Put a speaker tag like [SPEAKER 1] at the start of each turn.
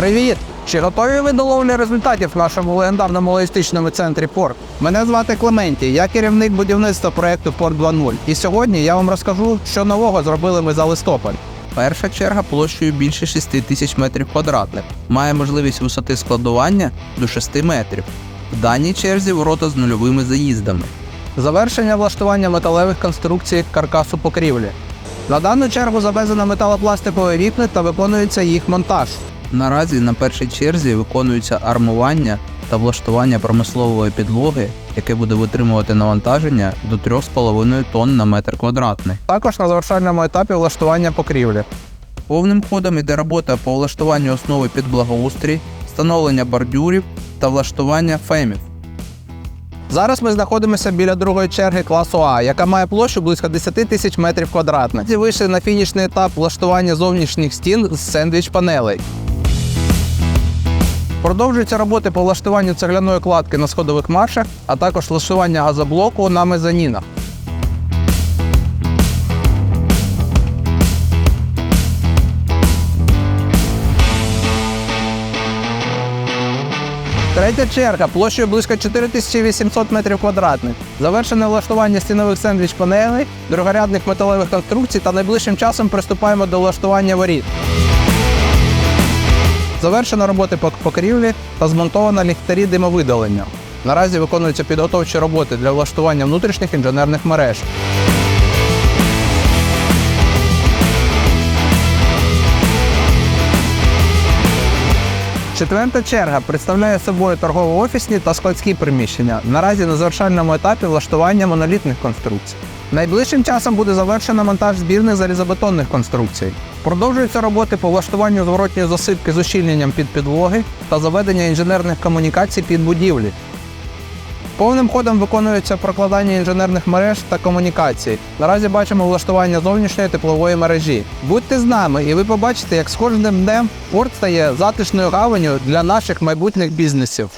[SPEAKER 1] Привіт! Чи готові ви до ловлі результатів в нашому легендарному логістичному центрі Порт? Мене звати Клементій, я керівник будівництва проєкту Порт 2.0. І сьогодні я вам розкажу, що нового зробили ми за листопад. Перша черга площею більше 6 тисяч метрів квадратних. Має можливість висоти складування до 6 метрів. В даній черзі ворота з нульовими заїздами. Завершення влаштування металевих конструкцій каркасу покрівлі. На дану чергу завезено металопластикові вікна та виконується їх монтаж. Наразі на першій черзі виконується армування та влаштування промислової підлоги, яке буде витримувати навантаження до 3,5 тонн на метр квадратний. Також на завершальному етапі влаштування покрівлі. Повним ходом іде робота по влаштуванню основи під благоустрій, встановлення бордюрів та влаштування фемів. Зараз ми знаходимося біля другої черги класу А, яка має площу близько 10 тисяч метрів квадратних. Вийшли на фінішний етап влаштування зовнішніх стін з сендвіч панелей. Продовжуються роботи по влаштуванню цегляної кладки на сходових маршах, а також влаштування газоблоку на мезонінах. Третя черга площею близько 4800 метрів квадратних. Завершене влаштування стінових сендвіч панелей, другорядних металевих конструкцій та найближчим часом приступаємо до влаштування воріт. Завершено роботи по покрівлі та змонтовано ліхтарі димовидалення. Наразі виконуються підготовчі роботи для влаштування внутрішніх інженерних мереж. Четверта черга представляє собою торгово-офісні та складські приміщення. Наразі на завершальному етапі влаштування монолітних конструкцій. Найближчим часом буде завершено монтаж збірних залізобетонних конструкцій. Продовжуються роботи по влаштуванню зворотньої засипки з ущільненням під підлоги та заведення інженерних комунікацій під будівлі. Повним ходом виконується прокладання інженерних мереж та комунікацій. Наразі бачимо влаштування зовнішньої теплової мережі. Будьте з нами, і ви побачите, як з кожним днем порт стає затишною гаванню для наших майбутніх бізнесів.